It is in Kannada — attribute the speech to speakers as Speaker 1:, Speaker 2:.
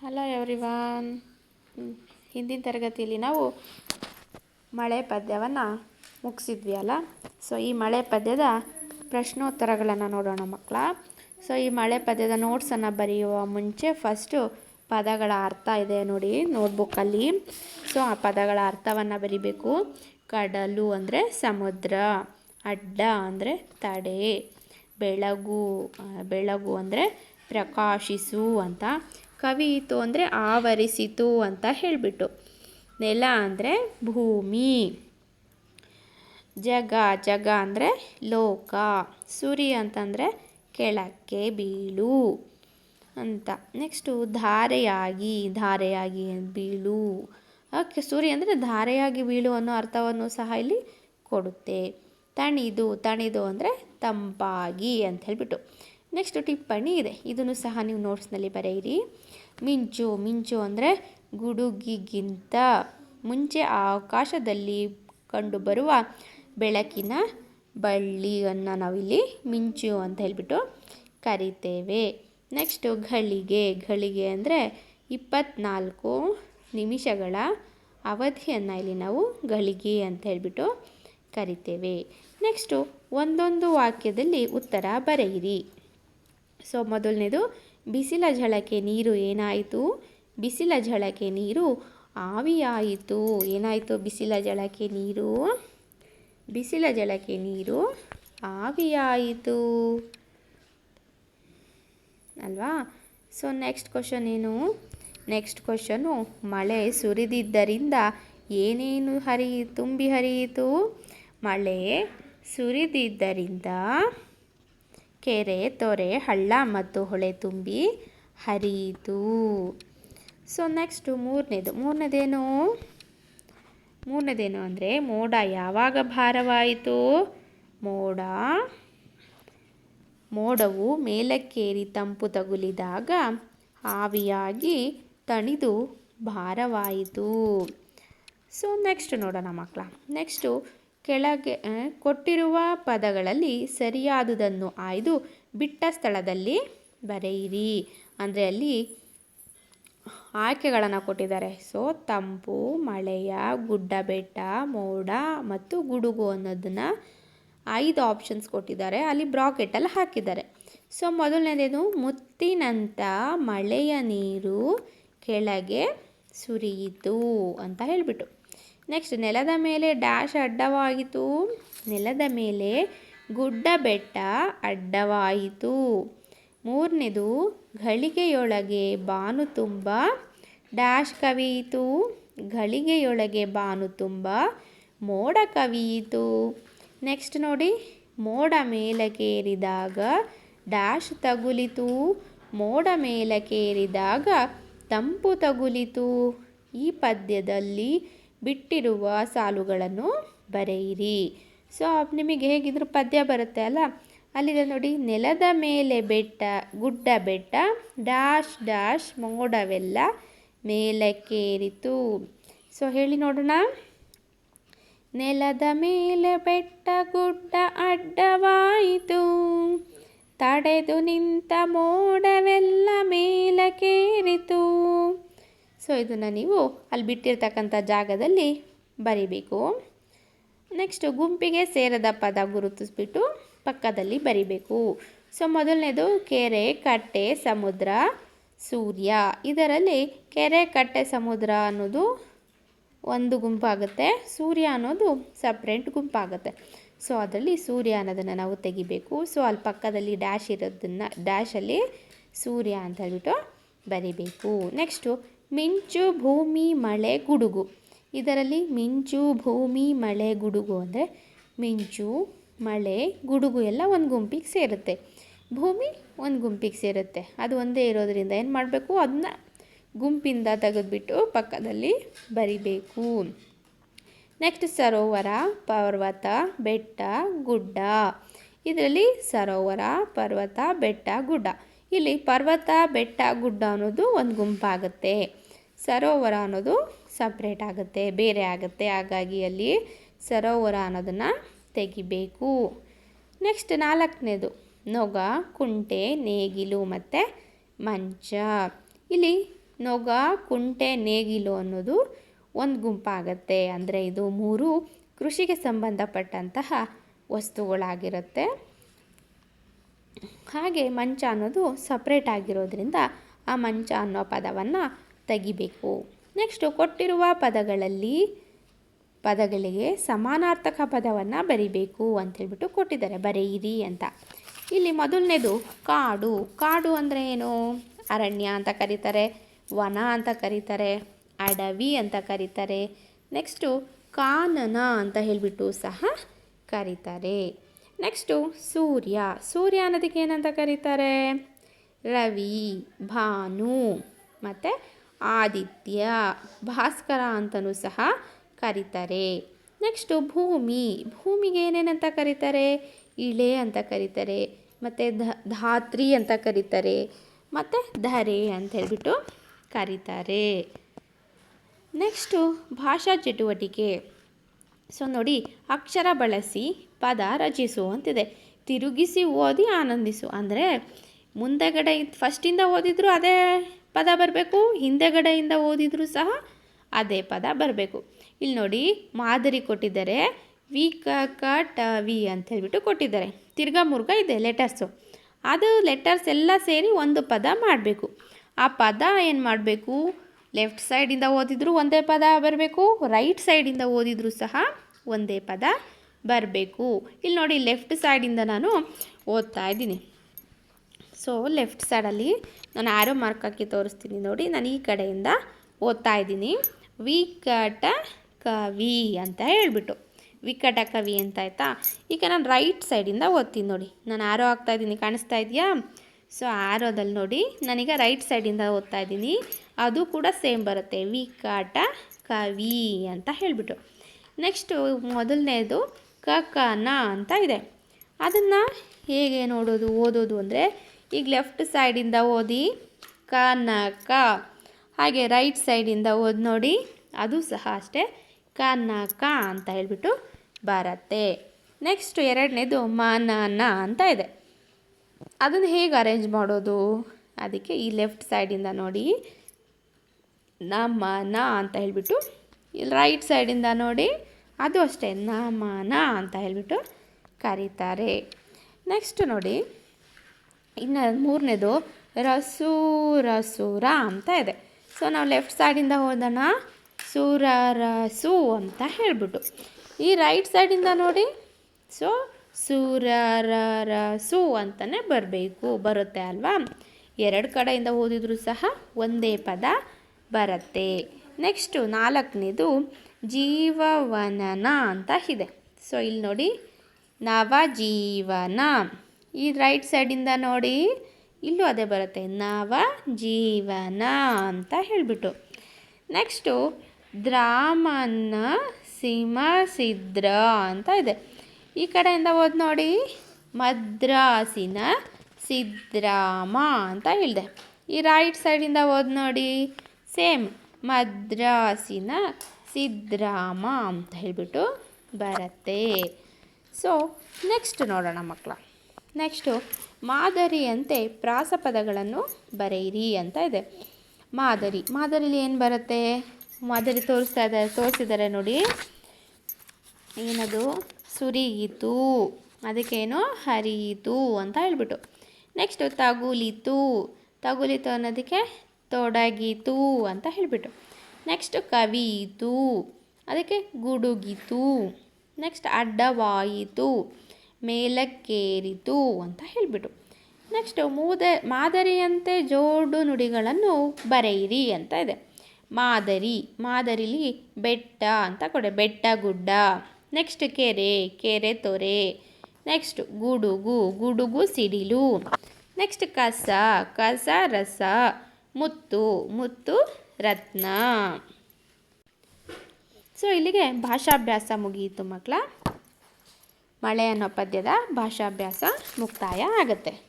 Speaker 1: ಹಲೋ ಎವ್ರಿವಾನ್ ಹಿಂದಿನ ತರಗತಿಯಲ್ಲಿ ನಾವು ಮಳೆ ಪದ್ಯವನ್ನು ಮುಗಿಸಿದ್ವಿ ಅಲ್ಲ ಸೊ ಈ ಮಳೆ ಪದ್ಯದ ಪ್ರಶ್ನೋತ್ತರಗಳನ್ನು ನೋಡೋಣ ಮಕ್ಕಳ ಸೊ ಈ ಮಳೆ ಪದ್ಯದ ನೋಟ್ಸನ್ನು ಬರೆಯುವ ಮುಂಚೆ ಫಸ್ಟು ಪದಗಳ ಅರ್ಥ ಇದೆ ನೋಡಿ ನೋಟ್ಬುಕ್ಕಲ್ಲಿ ಸೊ ಆ ಪದಗಳ ಅರ್ಥವನ್ನು ಬರಿಬೇಕು. ಕಡಲು ಅಂದರೆ ಸಮುದ್ರ, ಅಡ್ಡ ಅಂದರೆ ತಡೆ, ಬೆಳಗು ಬೆಳಗು ಅಂದರೆ ಪ್ರಕಾಶಿಸು ಅಂತ. ಕವಿಯಿತು ಅಂದರೆ ಆವರಿಸಿತು ಅಂತ ಹೇಳಿಬಿಟ್ಟು. ನೆಲ ಅಂದರೆ ಭೂಮಿ. ಜಗ ಜಗ ಅಂದರೆ ಲೋಕ. ಸುರಿ ಅಂತಂದರೆ ಕೆಳಕ್ಕೆ ಬೀಳು ಅಂತ. ನೆಕ್ಸ್ಟು ಧಾರೆಯಾಗಿ ಧಾರೆಯಾಗಿ ಬೀಳು. ಓಕೆ ಸೂರ್ಯ ಅಂದರೆ ಧಾರೆಯಾಗಿ ಬೀಳು ಅನ್ನೋ ಅರ್ಥವನ್ನು ಸಹ ಇಲ್ಲಿ ಕೊಡುತ್ತೆ. ತಣಿದು ತಣಿದು ಅಂದರೆ ತಂಪಾಗಿ ಅಂತ ಹೇಳ್ಬಿಟ್ಟು. ನೆಕ್ಸ್ಟ್ ಟಿಪ್ಪಣಿ ಇದೆ. ಇದನ್ನು ಸಹ ನೀವು ನೋಟ್ಸ್ನಲ್ಲಿ ಬರೆಯಿರಿ. ಮಿಂಚು ಮಿಂಚು ಅಂದರೆ ಗುಡುಗಿಗಿಂತ ಮುಂಚೆ ಆಕಾಶದಲ್ಲಿ ಕಂಡುಬರುವ ಬೆಳಕಿನ ಬಳ್ಳಿಯನ್ನು ನಾವಿಲ್ಲಿ ಮಿಂಚು ಅಂತ ಹೇಳಿಬಿಟ್ಟು ಕರಿತೇವೆ. ನೆಕ್ಸ್ಟು ಘಳಿಗೆ ಘಳಿಗೆ ಅಂದರೆ ಇಪ್ಪತ್ನಾಲ್ಕು ನಿಮಿಷಗಳ ಅವಧಿಯನ್ನು ಇಲ್ಲಿ ನಾವು ಘಳಿಗೆ ಅಂತ ಹೇಳಿಬಿಟ್ಟು ಕರಿತೇವೆ. ನೆಕ್ಸ್ಟು ಒಂದೊಂದು ವಾಕ್ಯದಲ್ಲಿ ಉತ್ತರ ಬರೆಯಿರಿ. ಸೊ ಮೊದಲನೇದು, ಬಿಸಿಲ ಝಳಕೆ ನೀರು ಏನಾಯಿತು? ಬಿಸಿಲ ಝಳಕೆ ನೀರು ಆವಿಯಾಯಿತು. ಏನಾಯಿತು ಬಿಸಿಲ ಝಳಕೆ ನೀರು? ಬಿಸಿಲ ಝಳಕೆ ನೀರು ಆವಿಯಾಯಿತು. ಅಲ್ವಾ? ಸೊ ನೆಕ್ಸ್ಟ್ ಕ್ವಶನ್ ಏನು? ನೆಕ್ಸ್ಟ್ ಕ್ವಶನು, ಮಳೆ ಸುರಿದಿದ್ದರಿಂದ ಏನೇನು ಹರಿ, ತುಂಬಿ ಹರಿಯಿತು? ಮಳೆ ಸುರಿದಿದ್ದರಿಂದ ಕೆರೆ, ತೊರೆ, ಹಳ್ಳ ಮತ್ತು ಹೊಳೆ ತುಂಬಿ ಹರಿಯಿತು. ಸೊ ನೆಕ್ಸ್ಟು ಮೂರನೇದು. ಮೂರನೇದೇನು? ಮೂರನೇದೇನು ಅಂದರೆ, ಮೋಡ ಯಾವಾಗ ಭಾರವಾಯಿತು? ಮೋಡ, ಮೋಡವು ಮೇಲಕ್ಕೇರಿ ತಂಪು ತಗುಲಿದಾಗ ಆವಿಯಾಗಿ ತಣಿದು ಭಾರವಾಯಿತು. ಸೊ ನೆಕ್ಸ್ಟ್ ನೋಡೋಣ ಮಕ್ಕಳ. ನೆಕ್ಸ್ಟು ಕೆಳಗೆ ಕೊಟ್ಟಿರುವ ಪದಗಳಲ್ಲಿ ಸರಿಯಾದುದನ್ನು ಆಯ್ದು ಬಿಟ್ಟ ಸ್ಥಳದಲ್ಲಿ ಬರೆಯಿರಿ. ಅಂದರೆ ಅಲ್ಲಿ ಆಯ್ಕೆಗಳನ್ನು ಕೊಟ್ಟಿದ್ದಾರೆ. ಸೊ, ತಂಪು, ಮಳೆಯ, ಗುಡ್ಡ ಬೆಟ್ಟ, ಮೋಡ ಮತ್ತು ಗುಡುಗು ಅನ್ನೋದನ್ನು ಐದು ಆಪ್ಷನ್ಸ್ ಕೊಟ್ಟಿದ್ದಾರೆ. ಅಲ್ಲಿ ಬ್ರಾಕೆಟಲ್ಲಿ ಹಾಕಿದ್ದಾರೆ. ಸೊ, ಮೊದಲನೇದೇನು? ಮುತ್ತಿನಂಥ ಮಳೆಯ ನೀರು ಕೆಳಗೆ ಸುರಿಯಿತು ಅಂತ ಹೇಳಿಬಿಟ್ಟು. ನೆಕ್ಸ್ಟ್ ನೆಲದ ಮೇಲೆ ಡ್ಯಾಶ್ ಅಡ್ಡವಾಯಿತು. ನೆಲದ ಮೇಲೆ ಗುಡ್ಡ ಬೆಟ್ಟ ಅಡ್ಡವಾಯಿತು. ಮೂರನೇದು, ಘಳಿಗೆಯೊಳಗೆ ಬಾನು ತುಂಬ ಡ್ಯಾಶ್ ಕವಿಯಿತು. ಘಳಿಗೆಯೊಳಗೆ ಬಾನು ತುಂಬ ಮೋಡ ಕವಿಯಿತು. ನೆಕ್ಸ್ಟ್ ನೋಡಿ, ಮೋಡ ಮೇಲಕ್ಕೇರಿದಾಗ ಡ್ಯಾಶ್ ತಗುಲಿತು. ಮೋಡ ಮೇಲಕ್ಕೇರಿದಾಗ ತಂಪು ತಗುಲಿತು. ಈ ಪದ್ಯದಲ್ಲಿ ಬಿಟ್ಟಿರುವ ಸಾಲುಗಳನ್ನು ಬರೆಯಿರಿ. ಸೊ ನಿಮಗೆ ಹೇಗಿದ್ರು ಪದ್ಯ ಬರುತ್ತೆ ಅಲ್ಲ? ಅಲ್ಲಿದೆ ನೋಡಿ, ನೆಲದ ಮೇಲೆ ಬೆಟ್ಟ, ಗುಡ್ಡ ಬೆಟ್ಟ, ಡ್ಯಾಶ್ ಡ್ಯಾಶ್ ಮೋಡವೆಲ್ಲ ಮೇಲಕ್ಕೇರಿತು. ಸೊ, ಹೇಳಿ ನೋಡೋಣ. ನೆಲದ ಮೇಲೆ ಬೆಟ್ಟ, ಗುಡ್ಡ ಅಡ್ಡವಾಯಿತು. ತಡೆದು ನಿಂತ ಮೋಡವೆಲ್ಲ ಮೇಲಕ್ಕೇರಿತು. ಸೊ ಇದನ್ನು ನೀವು ಅಲ್ಲಿ ಬಿಟ್ಟಿರ್ತಕ್ಕಂಥ ಜಾಗದಲ್ಲಿ ಬರಿಬೇಕು. ನೆಕ್ಸ್ಟ್ ಗುಂಪಿಗೆ ಸೇರದ ಪದ ಗುರುತಿಸ್ಬಿಟ್ಟು ಪಕ್ಕದಲ್ಲಿ ಬರಿಬೇಕು. ಸೊ ಮೊದಲನೇದು ಕೆರೆ, ಕಟ್ಟೆ, ಸಮುದ್ರ, ಸೂರ್ಯ. ಇದರಲ್ಲಿ ಕೆರೆ, ಕಟ್ಟೆ, ಸಮುದ್ರ ಅನ್ನೋದು ಒಂದು ಗುಂಪಾಗುತ್ತೆ. ಸೂರ್ಯ ಅನ್ನೋದು ಸಪ್ರೇಟ್ ಗುಂಪಾಗುತ್ತೆ. ಸೊ ಅದರಲ್ಲಿ ಸೂರ್ಯ ಅನ್ನೋದನ್ನು ನಾವು ತೆಗಿಬೇಕು. ಸೊ ಅಲ್ಲಿ ಪಕ್ಕದಲ್ಲಿ ಡ್ಯಾಶ್ ಇರೋದನ್ನು ಡ್ಯಾಶಲ್ಲಿ ಸೂರ್ಯ ಅಂತ ಹೇಳ್ಬಿಟ್ಟು ಬರಿಬೇಕು. ನೆಕ್ಸ್ಟು, ಮಿಂಚು ಭೂಮಿ ಮಳೆ ಗುಡುಗು. ಇದರಲ್ಲಿ ಮಿಂಚು ಭೂಮಿ ಮಳೆ ಗುಡುಗು ಅಂದರೆ ಮಿಂಚು, ಮಳೆ, ಗುಡುಗು ಎಲ್ಲ ಒಂದು ಗುಂಪಿಗೆ ಸೇರುತ್ತೆ. ಭೂಮಿ ಒಂದು ಗುಂಪಿಗೆ ಸೇರುತ್ತೆ. ಅದು ಒಂದೇ ಇರೋದರಿಂದ ಏನು ಮಾಡಬೇಕು? ಅದನ್ನ ಗುಂಪಿಂದ ತೆಗೆದುಬಿಟ್ಟು ಪಕ್ಕದಲ್ಲಿ ಬರಿಬೇಕು. ನೆಕ್ಸ್ಟ್ ಸರೋವರ, ಪರ್ವತ, ಬೆಟ್ಟ, ಗುಡ್ಡ. ಇದರಲ್ಲಿ ಸರೋವರ, ಪರ್ವತ, ಬೆಟ್ಟ, ಗುಡ್ಡ. ಇಲ್ಲಿ ಪರ್ವತ, ಬೆಟ್ಟ, ಗುಡ್ಡ ಅನ್ನೋದು ಒಂದು ಗುಂಪಾಗುತ್ತೆ. ಸರೋವರ ಅನ್ನೋದು ಸಪ್ರೇಟ್ ಆಗುತ್ತೆ, ಬೇರೆ ಆಗುತ್ತೆ. ಹಾಗಾಗಿ ಅಲ್ಲಿ ಸರೋವರ ಅನ್ನೋದನ್ನು ತೆಗಿಬೇಕು. ನೆಕ್ಸ್ಟ್ ನಾಲ್ಕನೇದು, ನೊಗ, ಕುಂಟೆ, ನೇಗಿಲು ಮತ್ತು ಮಂಚ. ಇಲ್ಲಿ ನೊಗ, ಕುಂಟೆ, ನೇಗಿಲು ಅನ್ನೋದು ಒಂದು ಗುಂಪಾಗತ್ತೆ. ಅಂದರೆ ಇದು ಮೂರು ಕೃಷಿಗೆ ಸಂಬಂಧಪಟ್ಟಂತಹ ವಸ್ತುಗಳಾಗಿರುತ್ತೆ. ಹಾಗೆ ಮಂಚ ಅನ್ನೋದು ಸಪ್ರೇಟ್ ಆಗಿರೋದ್ರಿಂದ ಆ ಮಂಚ ಅನ್ನೋ ಪದವನ್ನು ತೆಗಿಬೇಕು. ನೆಕ್ಸ್ಟು ಕೊಟ್ಟಿರುವ ಪದಗಳಲ್ಲಿ ಪದಗಳಿಗೆ ಸಮಾನಾರ್ಥಕ ಪದವನ್ನು ಬರಿಬೇಕು ಅಂತೇಳ್ಬಿಟ್ಟು ಕೊಟ್ಟಿದ್ದಾರೆ. ಬರೆಯಿರಿ ಅಂತ. ಇಲ್ಲಿ ಮೊದಲನೇದು ಕಾಡು. ಕಾಡು ಅಂದರೆ ಏನು? ಅರಣ್ಯ ಅಂತ ಕರೀತಾರೆ, ವನ ಅಂತ ಕರೀತಾರೆ, ಅಡವಿ ಅಂತ ಕರೀತಾರೆ. ನೆಕ್ಸ್ಟು ಕಾನನ ಅಂತ ಹೇಳಿಬಿಟ್ಟು ಸಹ ಕರೀತಾರೆ. ನೆಕ್ಸ್ಟು ಸೂರ್ಯ. ಸೂರ್ಯ ಅನ್ನೋದಕ್ಕೆ ಏನಂತ ಕರೀತಾರೆ? ರವಿ, ಭಾನು, ಮತ್ತು ಆದಿತ್ಯ, ಭಾಸ್ಕರ ಅಂತಲೂ ಸಹ ಕರೀತಾರೆ. ನೆಕ್ಸ್ಟು ಭೂಮಿ. ಭೂಮಿಗೆ ಏನೇನಂತ ಕರೀತಾರೆ? ಇಳೆ ಅಂತ ಕರೀತಾರೆ, ಮತ್ತು ಧಾತ್ರಿ ಅಂತ ಕರೀತಾರೆ, ಮತ್ತು ಧರೆ ಅಂತ ಹೇಳ್ಬಿಟ್ಟು ಕರೀತಾರೆ. ನೆಕ್ಸ್ಟು ಭಾಷಾ ಚಟುವಟಿಕೆ. ಸೊ ನೋಡಿ, ಅಕ್ಷರ ಬಳಸಿ ಪದ ರಚಿಸು ಅಂತಿದೆ ತಿರುಗಿಸಿ ಓದಿ ಆನಂದಿಸು. ಅಂದರೆ ಮುಂದೆಗಡೆ ಫಸ್ಟಿಂದ ಓದಿದ್ರು ಅದೇ ಪದ ಬರಬೇಕು, ಹಿಂದೆಗಡೆಯಿಂದ ಓದಿದ್ರು ಸಹ ಅದೇ ಪದ ಬರಬೇಕು. ಇಲ್ಲಿ ನೋಡಿ, ಮಾದರಿ ಕೊಟ್ಟಿದ್ದಾರೆ. ವಿ, ಕ ಕ, ಟ, ವಿ ಅಂತ ಹೇಳ್ಬಿಟ್ಟು ಕೊಟ್ಟಿದ್ದಾರೆ. ತಿರ್ಗಾ ಮುರ್ಗ ಇದೆ ಲೆಟರ್ಸು ಅದು ಲೆಟರ್ಸ್ ಎಲ್ಲ ಸೇರಿ ಒಂದು ಪದ ಮಾಡಬೇಕು. ಆ ಪದ ಏನು ಮಾಡಬೇಕು? ಲೆಫ್ಟ್ ಸೈಡಿಂದ ಓದಿದರೂ ಒಂದೇ ಪದ ಬರಬೇಕು ರೈಟ್ ಸೈಡಿಂದ ಓದಿದರೂ ಸಹ ಒಂದೇ ಪದ ಬರಬೇಕು. ಇಲ್ಲಿ ನೋಡಿ ಲೆಫ್ಟ್ ಸೈಡಿಂದ ನಾನು ಓದ್ತಾ ಇದ್ದೀನಿ. ಸೊ ಲೆಫ್ಟ್ ಸೈಡಲ್ಲಿ ನಾನು ಆರೋ ಮಾರ್ಕ್ ಹಾಕಿ ತೋರಿಸ್ತೀನಿ ನೋಡಿ, ನಾನು ಈ ಕಡೆಯಿಂದ ಓದ್ತಾ ಇದ್ದೀನಿ. ವಿಕಟ ಕವಿ ಅಂತ ಹೇಳ್ಬಿಟ್ಟು. ವಿಕಟ ಕವಿ ಅಂತ ಆಯಿತಾ? ಈಗ ನಾನು ರೈಟ್ ಸೈಡಿಂದ ಓದ್ತೀನಿ ನೋಡಿ. ನಾನು ಆರೋ ಹಾಕ್ತಾ ಇದ್ದೀನಿ, ಕಾಣಿಸ್ತಾ ಇದೆಯಾ? ಸೊ ಆರೋದಲ್ಲಿ ನೋಡಿ, ನನಗೆ ರೈಟ್ ಸೈಡಿಂದ ಓದ್ತಾ ಇದ್ದೀನಿ. ಅದು ಕೂಡ ಸೇಮ್ ಬರುತ್ತೆ. ವಿಕಾಟ ಕವಿ ಅಂತ ಹೇಳಿಬಿಟ್ಟು. ನೆಕ್ಸ್ಟು ಮೊದಲನೇದು, ಕ ಕ, ನ ಅಂತ ಇದೆ. ಅದನ್ನು ಹೇಗೆ ನೋಡೋದು, ಓದೋದು ಅಂದರೆ, ಈಗ ಲೆಫ್ಟ್ ಸೈಡಿಂದ ಓದಿ ಕನಕ ಹಾಗೆ ರೈಟ್ ಸೈಡಿಂದ ಓದಿ ನೋಡಿ, ಅದು ಸಹ ಅಷ್ಟೇ ಕನಕ ಅಂತ ಹೇಳಿಬಿಟ್ಟು ಬರುತ್ತೆ. ನೆಕ್ಸ್ಟ್ ಎರಡನೇದು, ಮ, ನ ನ ಅಂತ ಇದೆ. ಅದನ್ನು ಹೇಗೆ ಅರೇಂಜ್ ಮಾಡೋದು? ಅದಕ್ಕೆ ಈ ಲೆಫ್ಟ್ ಸೈಡಿಂದ ನೋಡಿ. ನಮ್ಮ ನ ಅಂತ ಹೇಳಿಬಿಟ್ಟು ಇಲ್ಲಿ ರೈಟ್ ಸೈಡಿಂದ ನೋಡಿ. ಅದು ಅಷ್ಟೇ ನಮ್ಮ ನ ಅಂತ ಹೇಳಿಬಿಟ್ಟು ಕರೀತಾರೆ. ನೆಕ್ಸ್ಟ್ ನೋಡಿ, ಇನ್ನು ಮೂರನೇದು ರಸು ರಸುರ ಅಂತ ಇದೆ. ಸೊ ನಾವು ಲೆಫ್ಟ್ ಸೈಡಿಂದ ಹೋದಣ. ಸೂರ ರಸು ಅಂತ ಹೇಳಿಬಿಟ್ಟು. ಈ ರೈಟ್ ಸೈಡಿಂದ ನೋಡಿ. ಸೊ ಸುರ ರ ಸು ಅಂತಲೇ ಬರಬೇಕು, ಬರುತ್ತೆ ಅಲ್ವಾ? ಎರಡು ಕಡೆಯಿಂದ ಓದಿದ್ರು ಸಹ ಒಂದೇ ಪದ ಬರುತ್ತೆ. ನೆಕ್ಸ್ಟು ನಾಲ್ಕನೇದು ಜೀವವನನ ಅಂತ ಇದೆ. ಸೊ ಇಲ್ಲಿ ನೋಡಿ, ನವಜೀವನ. ಈ ರೈಟ್ ಸೈಡಿಂದ ನೋಡಿ, ಇಲ್ಲೂ ಅದೇ ಬರುತ್ತೆ ನವ ಜೀವನ ಅಂತ ಹೇಳಿಬಿಟ್ಟು. ನೆಕ್ಸ್ಟು ದ್ರಾಮನ್ನ ಸಿಂಹಸಿದ್ರ ಅಂತ ಇದೆ. ಈ ಕಡೆಯಿಂದ ಓದ್ ನೋಡಿ. ಮದ್ರಾಸಿನ ಸಿದ್ರಾಮ ಅಂತ ಹೇಳಿದೆ. ಈ ರೈಟ್ ಸೈಡಿಂದ ಓದ್ ನೋಡಿ. ಸೇಮ್ ಮದ್ರಾಸಿನ ಸಿದ್ರಾಮ ಅಂತ ಹೇಳಿಬಿಟ್ಟು ಬರುತ್ತೆ. ಸೊ ನೆಕ್ಸ್ಟ್ ನೋಡೋಣ ಮಕ್ಕಳ ನೆಕ್ಸ್ಟು ಮಾದರಿಯಂತೆ ಪ್ರಾಸಪದಗಳನ್ನು ಬರೆಯಿರಿ ಅಂತ ಇದೆ. ಮಾದರಿ. ಮಾದರಿಲಿ ಏನು ಬರುತ್ತೆ? ಮಾದರಿ ತೋರಿಸ್ತಾ ಇದ್ದಾರೆ. ತೋರಿಸಿದ್ದಾರೆ ನೋಡಿ. ಏನದು? ಸುರಿಯಿತು. ಅದಕ್ಕೇನೋ ಹರಿಯಿತು ಅಂತ ಹೇಳ್ಬಿಟ್ಟು. ನೆಕ್ಸ್ಟು ತಗುಲಿತು. ತಗುಲಿತು ಅನ್ನೋದಕ್ಕೆ ತೊಡಗಿತು ಅಂತ ಹೇಳಿಬಿಟ್ಟು. ನೆಕ್ಸ್ಟ್ ಕವಿಯಿತು. ಅದಕ್ಕೆ ಗುಡುಗಿತು. ನೆಕ್ಸ್ಟ್ ಅಡ್ಡವಾಯಿತು. ಮೇಲಕ್ಕೇರಿತು ಅಂತ ಹೇಳಿಬಿಟ್ಟು. ನೆಕ್ಸ್ಟು ಮೂದ, ಮಾದರಿಯಂತೆ ಜೋಡು ನುಡಿಗಳನ್ನು ಬರೆಯಿರಿ ಅಂತ ಇದೆ. ಮಾದರಿ, ಮಾದರಿಲಿ ಬೆಟ್ಟ ಅಂತ ಕೊಡೆ. ಬೆಟ್ಟ ಗುಡ್ಡ. ನೆಕ್ಸ್ಟ್ ಕೆರೆ ಕೆರೆ ತೊರೆ. ನೆಕ್ಸ್ಟ್ ಗುಡುಗು ಗುಡುಗು ಸಿಡಿಲು. ನೆಕ್ಸ್ಟ್ ಕಸ ಕಸ, ರಸ. ಮುತ್ತು ಮುತ್ತು, ರತ್ನ. ಸೊ ಇಲ್ಲಿಗೆ ಭಾಷಾಭ್ಯಾಸ ಮುಗಿಯಿತು ಮಕ್ಕಳ ಮಳೆ ಅನ್ನೋ ಪದ್ಯದ ಭಾಷಾಭ್ಯಾಸ ಮುಕ್ತಾಯ ಆಗುತ್ತೆ.